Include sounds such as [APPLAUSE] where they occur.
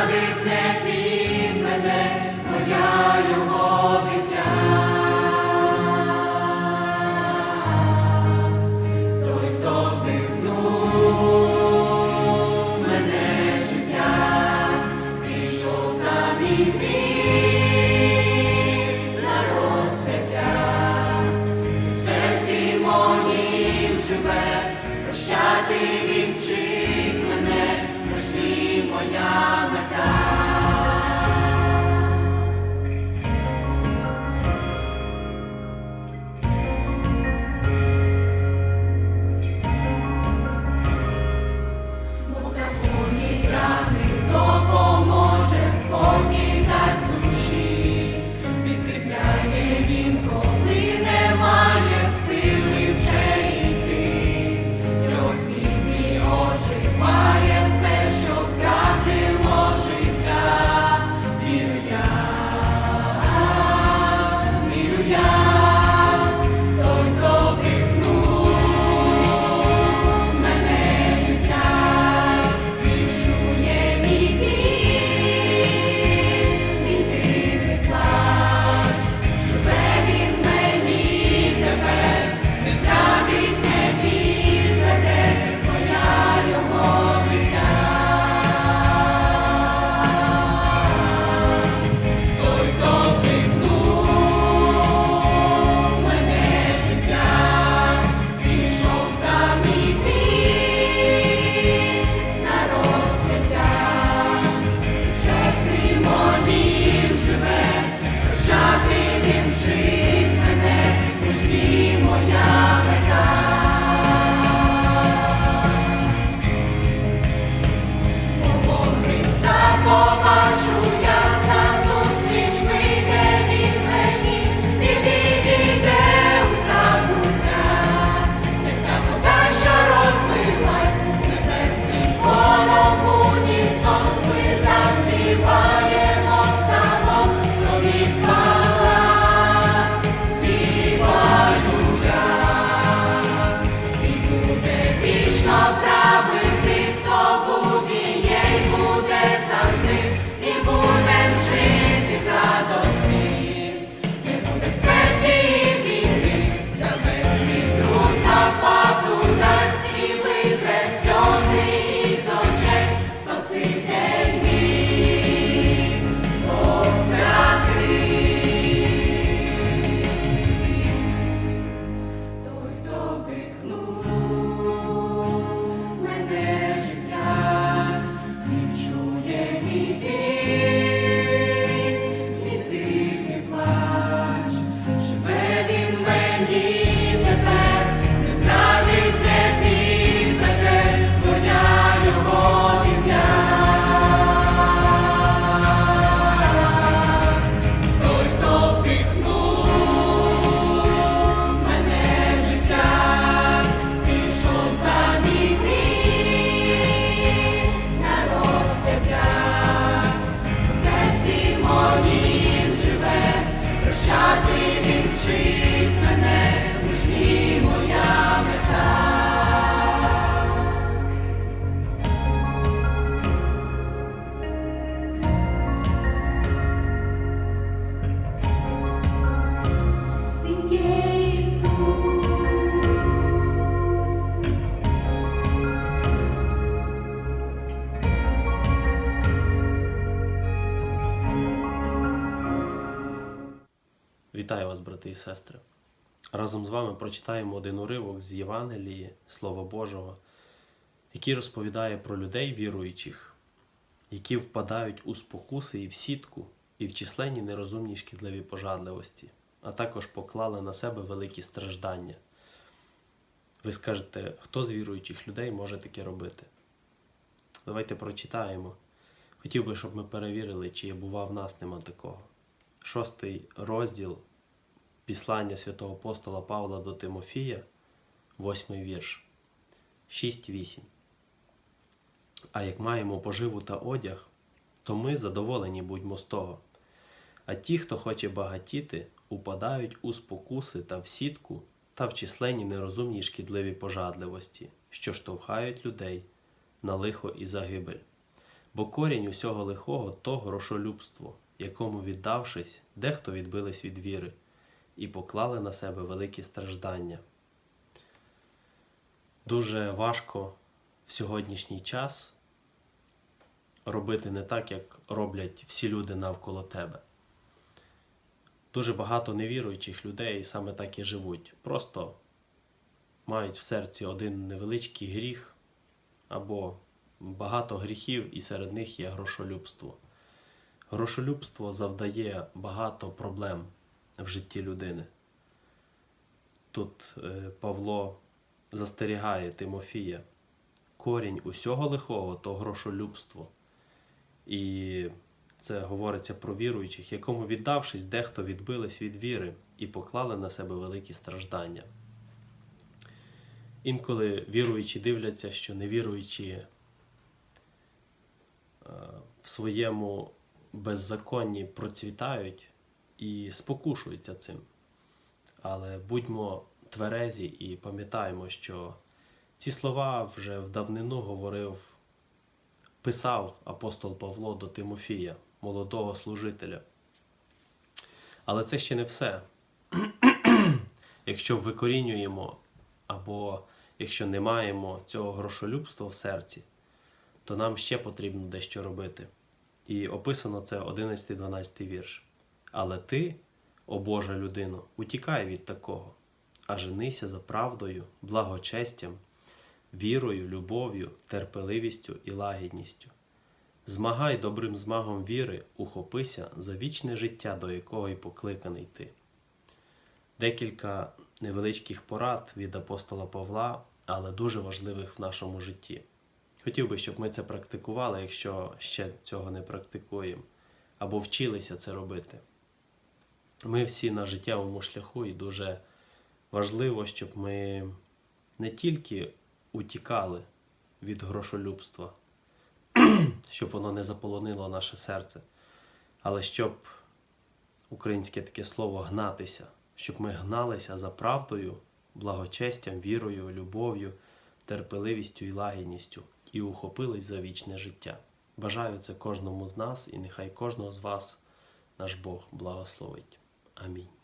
садить не підведе, моя його дитя. Той, хто вдихнув мене життя, пішов за мій and ye Вітаю вас, брати і сестри. Разом з вами прочитаємо один уривок з Євангелії, Слова Божого, який розповідає про людей віруючих, які впадають у спокуси і в сітку, і в численні нерозумні шкідливі пожадливості, а також поклали на себе великі страждання. Ви скажете, хто з віруючих людей може таке робити? Давайте прочитаємо. Хотів би, щоб ми перевірили, чи бува в нас нема такого. Шостий розділ Післання святого апостола Павла до Тимофія, восьмий вірш. 6-8. А як маємо поживу та одяг, то ми задоволені будьмо з того. А ті, хто хоче багатіти, упадають у спокуси та в сітку та в численні нерозумні шкідливі пожадливості, що штовхають людей на лихо і загибель. Бо корінь усього лихого то грошолюбство, якому, віддавшись, дехто відбились від віри і поклали на себе великі страждання. Дуже важко в сьогоднішній час робити не так, як роблять всі люди навколо тебе. Дуже багато невіруючих людей саме так і живуть. Просто мають в серці один невеличкий гріх або багато гріхів, і серед них є грошолюбство. Грошолюбство завдає багато проблем в житті людини. Тут е, Павло застерігає Тимофія. Корінь усього лихого то грошолюбство. І це говориться про віруючих, якому віддавшись, дехто відбились від віри і поклали на себе великі страждання. Інколи віруючі дивляться, що невіруючі е, в своєму беззаконні процвітають і спокушуються цим. Але будьмо тверезі і пам'ятаємо, що ці слова вже в давнину говорив, писав апостол Павло до Тимофія, молодого служителя. Але це ще не все. [CLEARS THROAT] Якщо викорінюємо або якщо не маємо цього грошолюбства в серці, то нам ще потрібно дещо робити. І описано це 11-12 вірш. Але ти, о Божа людино, утікай від такого, а женися за правдою, благочестям, вірою, любов'ю, терпеливістю і лагідністю. Змагай добрим змагом віри, ухопися за вічне життя, до якого й покликаний ти. Декілька невеличких порад від апостола Павла, але дуже важливих в нашому житті. Хотів би, щоб ми це практикували, якщо ще цього не практикуємо, або вчилися це робити. Ми всі на життєвому шляху, і дуже важливо, щоб ми не тільки утікали від грошолюбства, [CLEARS THROAT] щоб воно не заполонило наше серце, але щоб українське таке слово гнатися, щоб ми гналися за правдою, благочестям, вірою, любов'ю, терпеливістю і лагідністю і ухопились за вічне життя. Бажаю це кожному з нас, і нехай кожного з вас наш Бог благословить. Amin.